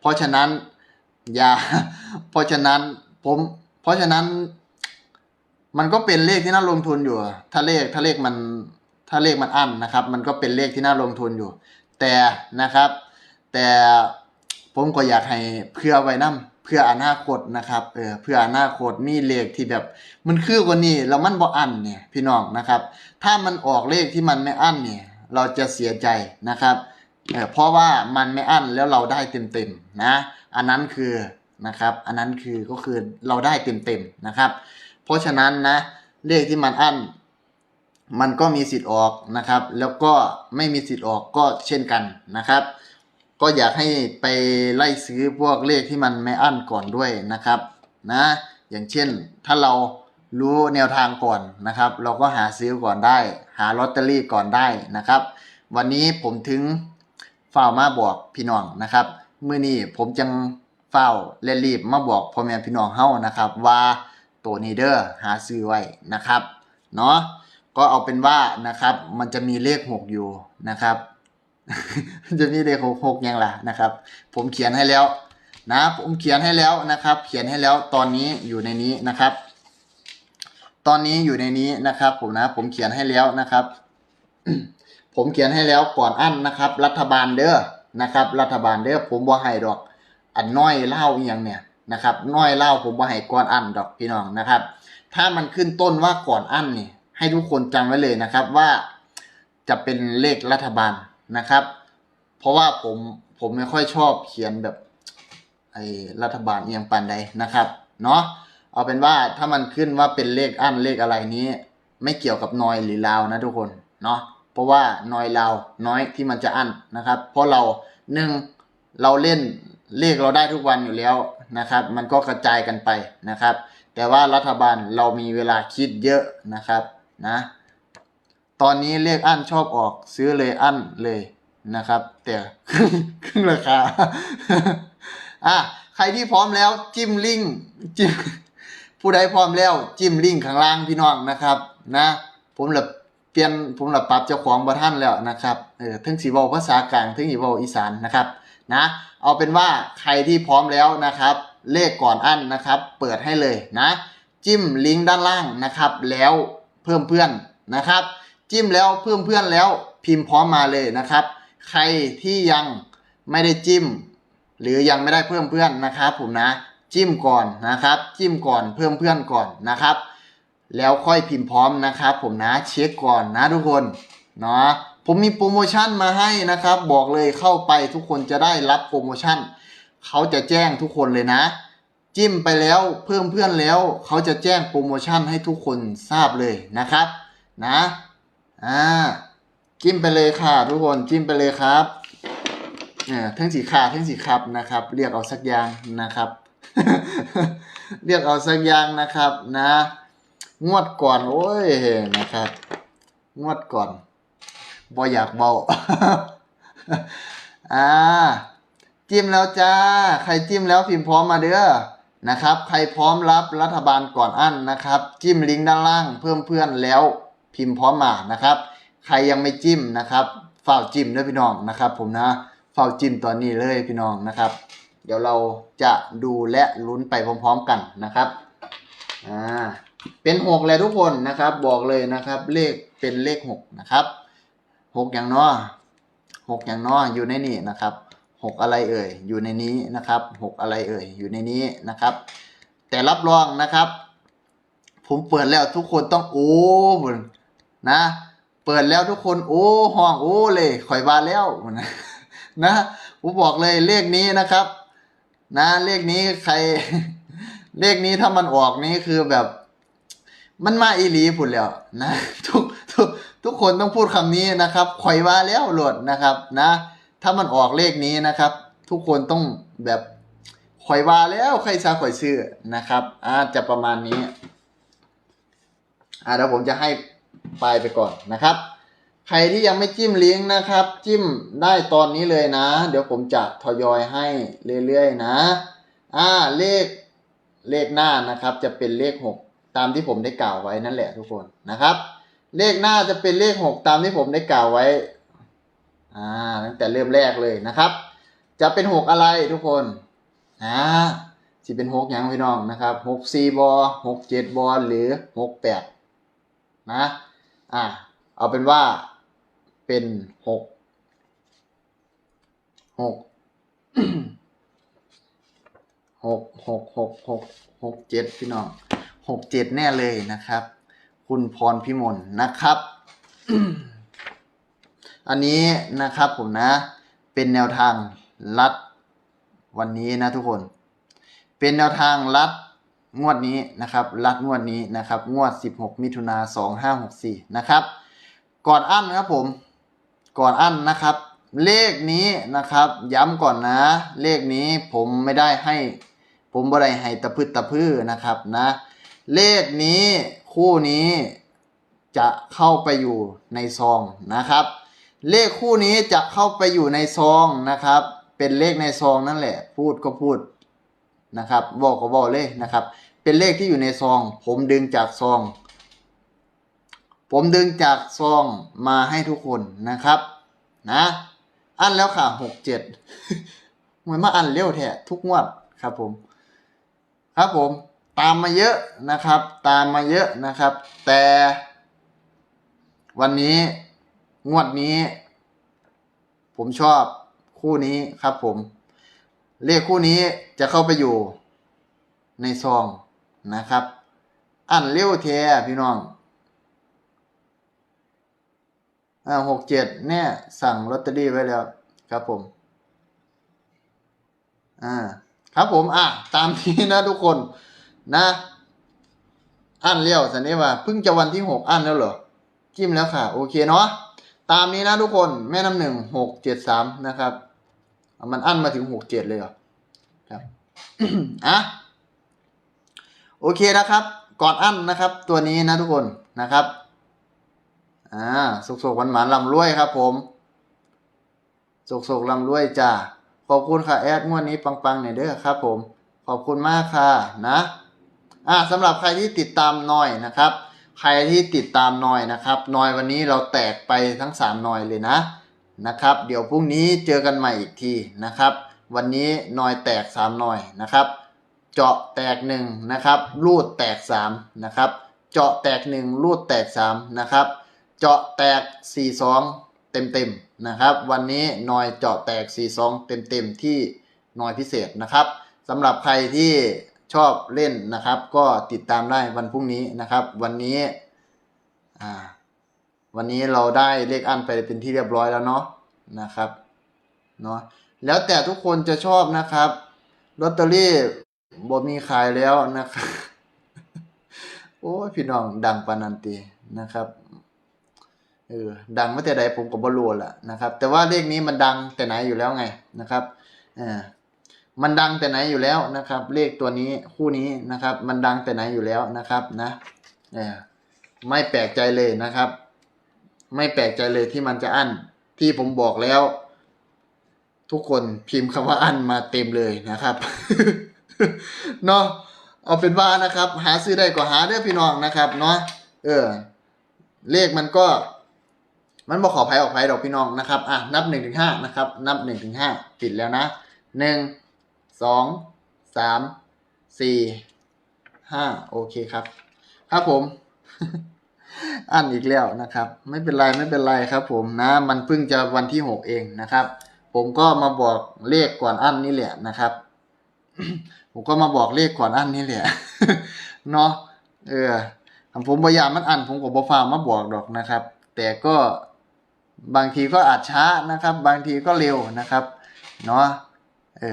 เพราะฉะนั้นอย่าเพราะฉะนั้นผม เพราะฉะนั้น มันก็เป็นเลขที่น่าลงทุนอยู่ ถ้าเลขถ้าเลขมันถ้าเลขมันอั้นนะครับ มันก็เป็นเลขที่น่าลงทุนอยู่ แต่นะครับ แต่ผมก็อยากให้เพื่อไว้นํเพื่ออนาคตนะครับเออเพื่ออนาคตมีเลขที่แบบ มันคือกว่านี้แล้วมันบ่อั้นเนี่ยพี่น้องนะครับ ถ้ามันออกเลขที่มันไม่อั้นเนี่ย เราจะเสียใจนะครับ เออเพราะว่ามันไม่อั้นแล้วเราได้เต็มๆนะ อันนั้นคือนะครับ อันนั้นคือก็คือเราได้เต็มๆนะครับ เพราะฉะนั้นนะเลขที่มันอั้น มันก็มีสิทธิ์ออกนะครับ แล้วก็ไม่มีสิทธิ์ออกก็เช่นกันนะครับ ก็อยากให้ไปไล่ซื้อพวกเลขที่มันไม่อั้นก่อนด้วยนะครับนะอย่างเช่นถ้าเรารู้แนวทางก่อนนะครับ เราก็หาซื้อก่อนได้ หาลอตเตอรี่ก่อนได้นะครับ วันนี้ผมถึง ฝ้ามาบอกพี่น้องนะครับมื้อนี้ผมจังเฝ้าและรีบมาบอกพ่อแม่พี่น้องเฮานะครับ ว่าตัวนี้เด้อหาซื้อไว้นะครับเนาะก็เอาเป็นว่านะครับ มันจะมีเลขหกอยู่นะครับ จะมีเลขหกหกยังล่ะนะครับ ผมเขียนให้แล้วนะ ผมเขียนให้แล้วนะครับ เขียนให้แล้วตอนนี้อยู่ในนี้นะครับ ตอนนี้อยู่ในนี้นะครับ ผมนะ ผมเขียนให้แล้วนะครับ ผมเขียนให้แล้วก่อนอั้นนะครับ รัฐบาลเด้อนะครับ รัฐบาลเด้อผมบ่ให้ดอก อันน้อยเล่าอย่างเนี่ยนะครับน้อยเล่าผมบ่ให้ก่อนอั้นดอกพี่น้องนะครับ ถ้ามันขึ้นต้นว่าก่อนอั้นนี่ให้ทุกคนจำไว้เลยนะครับว่าจะเป็นเลขรัฐบาลนะครับ เพราะว่าผมผมไม่ค่อยชอบเขียนแบบไอ้รัฐบาลเอียงปันใดนะครับเนาะเอาเป็นว่าถ้ามันขึ้นว่าเป็นเลขอั้นเลขอะไรนี้ ไม่เกี่ยวกับนอยหรือลาวนะทุกคนเนาะ เพราะว่านอยลาน้อยที่มันจะอั้นนะครับ เพราะเราหนึ่งเราเล่นเลขเราได้ทุกวันอยู่แล้วนะครับ มันก็กระจายกันไปนะครับ แต่ว่ารัฐบาลเรามีเวลาคิดเยอะนะครับนะตอนนี้เลขอั้นชอบออกซื้อเลยอั้นเลยนะครับ แต่ครึ่งราคาอะใครที่พร้อมแล้วจิ้มลิงจิ้มผู้ใดพร้อมแล้วจิ้มลิงข้างล่างพี่น้องนะครับ นะ ผมละเป ลี่ยนผมหละปรับเจ้าของบ่ท่านแล้วนะครับเออถึงสิเว้าภาษากลางถึงสิเว้าอีสานนะครับนะเอาเป็นว่าใครที่พร้อมแล้วนะครับ เลขก่อนอันนะครับ เปิดให้เลยนะ จิ้มลิงก์ด้านล่างนะครับ แล้วเพิ่มเพื่อนนะครับ จิ้มแล้วเพิ่มเพื่อนแล้วพิมพ์พร้อมมาเลยนะครับ ใครที่ยังไม่ได้จิ้ม หรือยังไม่ได้เพิ่มเพื่อนนะครับ ผมนะ จิ้มก่อนนะครับ จิ้มก่อนเพิ่มเพื่อนก่อนนะครับ แล้วค่อยพิมพ์พร้อมนะครับผมนะเช็คก่อนนะทุกคนเนาะผมมีโปรโมชั่นมาให้นะครับ บอกเลยเข้าไปทุกคนจะได้รับโปรโมชั่นเขาจะแจ้งทุกคนเลยนะ จิ้มไปแล้วเพิ่มเพื่อนแล้วเขาจะแจ้งโปรโมชั่นให้ทุกคนทราบเลยนะครับ นะอ่าจิ้มไปเลยค่ะ ทุกคนจิ้มไปเลยครับเอ่อทั้งสีขาทั้งสีครับนะครับ เรียกเอาสักอย่างนะครับ เรียกเอาสักอย่างนะครับนะ งวดก่อน โอ้ยนะครับ งวดก่อนบ่อยากเบาอ่าจิ้มแล้วจ้า ใครจิ้มแล้วพิมพ์พร้อมมาเด้อนะครับ ใครพร้อมรับรัฐบาลก่อนอั้นนะครับ จิ้มลิงก์ด้านล่างเพิ่มเพื่อนแล้วพิมพ์พร้อมมานะครับ ใครยังไม่จิ้มนะครับฝาจิ้มด้วยพี่น้องนะครับ ผมนะฝาจิ้มตอนนี้เลยพี่น้องนะครับ เดี๋ยวเราจะดูและลุ้นไปพร้อม ๆ กันนะครับอ่า เป็นหกเลยทุกคนนะครับ บอกเลยนะครับ เลขเป็นเลขหกนะครับหกอย่างน้อหกอย่างน้ออยู่ในนี่นะครับหกอะไรเอ่ยอยู่ในนี้นะครับหกอะไรเอ่ยอยู่ในนี้นะครับ แต่รับรองนะครับ ผมเปิดแล้วทุกคนต้องโอ้นนะเปิดแล้วทุกคนโอ้ห้องโอ้เลยข่อยว่าแล้วนะนะผมบอกเลยเลขนี้นะครับ นะเลขนี้ใคร เลขนี้ถ้ามันออกนี่คือแบบ มันมาอีหลีพุ่นแล้วนะทุกทุกทุกคนต้องพูดคำนี้นะครับข่อยว่าแล้วโหลดนะครับนะ ถ้ามันออกเลขนี้นะครับ ทุกคนต้องแบบข่อยว่าแล้วใครซาข่อยซื้อนะครับอาจจะประมาณนี้อ่าเดี๋ยวผมจะให้ไปไปก่อนนะครับ ใครที่ยังไม่จิ้มลิงก์นะครับ จิ้มได้ตอนนี้เลยนะ เดี๋ยวผมจะทยอยให้เรื่อยๆนะ อ่าเลขเลขหน้านะครับ จะเป็นเลขหกามที่ผมได้กล่าวไว้นั่นแหละทุกคนนะครับ เลขหน้าจะเป็นเลขหกตามที่ผมได้กล่าวไว้อ่าตั้งแต่เริ่มแรกเลยนะครับ จะเป็นหกอะไรทุกคนอ่าสิเป็นหกยังพี่น้องนะครับหกสี่บอหกเจ็ดบอหรือหกแปดนะอ่าเอาเป็นว่าเป็นหกหกหกหกหกหกหกเจ็ดพี่น้อง หกเจ็ดแน่เลยนะครับ คุณพรพิมลนะครับ อันนี้นะครับผมนะ เป็นแนวทางรัดวันนี้นะทุกคน เป็นแนวทางรัดงวดนี้นะครับ รัดงวดนี้นะครับ งวด 16 มิถุนา2564 นะครับก่อนอั้นครับผมก่อนอั้นนะครับ เลขนี้นะครับ ย้ำก่อนนะ เลขนี้ผมไม่ได้ให้ ผมบ่ได้ให้ตะพึดตะพื้อนะครับนะ เลขนี้คู่นี้จะเข้าไปอยู่ในซองนะครับ เลขคู่นี้จะเข้าไปอยู่ในซองนะครับ เป็นเลขในซองนั่นแหละ พูดก็พูดนะครับบอกก็บอกเลยนะครับ เป็นเลขที่อยู่ในซอง ผมดึงจากซอง ผมดึงจากซองมาให้ทุกคนนะครับ นะ อันแล้วค่ะหกเจ็ดเหมือนมาอันเร็วแท้ทุกงวดครับผม ครับผม ตามมาเยอะนะครับ ตามมาเยอะนะครับ แต่ วันนี้งวดนี้ ผมชอบคู่นี้ครับผม เลขคู่นี้จะเข้าไปอยู่ในซองนะครับ อันเร็วแท้พี่น้องอ่าหกเจ็ดเนี่ย สั่งลอตเตอรี่ไว้แล้วครับผม อ่า ครับผม อะ ตามที่นะทุกคน นะอันเลี้ยวสันนี้ว่าเพิ่งจะวันที่หกอันแล้วเหรอจิ้มแล้วค่ะ โอเคเนาะตามนี้นะทุกคนแม่น้ำหนึ่งหกเจ็ดสามนะครับมันอั้นมาถึงหกเจ็ดเลยเหรอครับอะโอเคนะครับ ก่อนอั้นนะครับ ตัวนี้นะทุกคนนะครับอ่าสุกสกหวานหวานลำรวยครับ ผมสุกสกลำรวยจ้าขอบคุณค่ะแอดงวดนี้ปังๆเนี่ยเด้อครับ ผม ขอบคุณมากค่ะนะ อ่าสำหรับใครที่ติดตามหน่อยนะครับ ใครที่ติดตามหน่อยนะครับหน่อยวันนี้เราแตกไปทั้งสามหน่อยเลยนะนะครับ เดี๋ยวพรุ่งนี้เจอกันใหม่อีกทีนะครับ วันนี้หน่อยแตกสามหน่อยนะครับ เจาะแตกหนึ่งนะครับรูดแตกสามนะครับเจาะแตกหนึ่งรูดแตกสามนะครับ เจาะแตก 42 เต็มๆนะครับ วันนี้หน่อยเจาะแตก 42 เต็มๆที่หน่อยพิเศษนะครับสำหรับใครที่ ชอบเล่นนะครับ ก็ติดตามได้วันพรุ่งนี้นะครับ วันนี้วันนี้เราได้เลขอันไปเป็นที่เรียบร้อยแล้วเนาะนะครับเนาะแล้วแต่ทุกคนจะชอบนะครับลอตเตอรี่บ่มีขายแล้วนะครับโอ้พี่น้องดังปานันตีนะครับเออดังมาแต่ใดผมก็บ่รู้ละนะครับ แต่ว่าเลขนี้มันดังแต่ไหนอยู่แล้วไงนะครับเออ มันดังแต่ไหนอยู่แล้วนะครับ เลขตัวนี้คู่นี้นะครับ มันดังแต่ไหนอยู่แล้วนะครับนะเออไม่แปลกใจเลยนะครับ ไม่แปลกใจเลยที่มันจะอั้นที่ผมบอกแล้ว ทุกคนพิมพ์คำว่าอั้นมาเต็มเลยนะครับเนาะเอาเป็นว่านะครับ หาซื้อได้ก็หาเด้อพี่น้องนะครับ เนาะเออ เลขมันก็มันบอกขอภัยออกภัยดอกพี่น้องนะครับ อะ นับหนึ่งถึงห้านะครับ นับหนึ่งถึงห้าปิดแล้วนะหนึ่ง สองสามสี่ห้าโอเคครับ ครับผมอันอีกแล้วนะครับ ไม่เป็นไรไม่เป็นไรครับ ผมนะมันเพิ่งจะวันที่หกเองนะครับ ผมก็มาบอกเลขก่อนอันนี่แหละนะครับ ผมก็มาบอกเลขก่อนอันนี่แหละเนาะเออผมพยายามมันอันผมก็บ่ฟ้าวมาบอกดอกนะครับ แต่ก็บางทีก็อาจช้านะครับ บางทีก็เร็วนะครับ เนาะ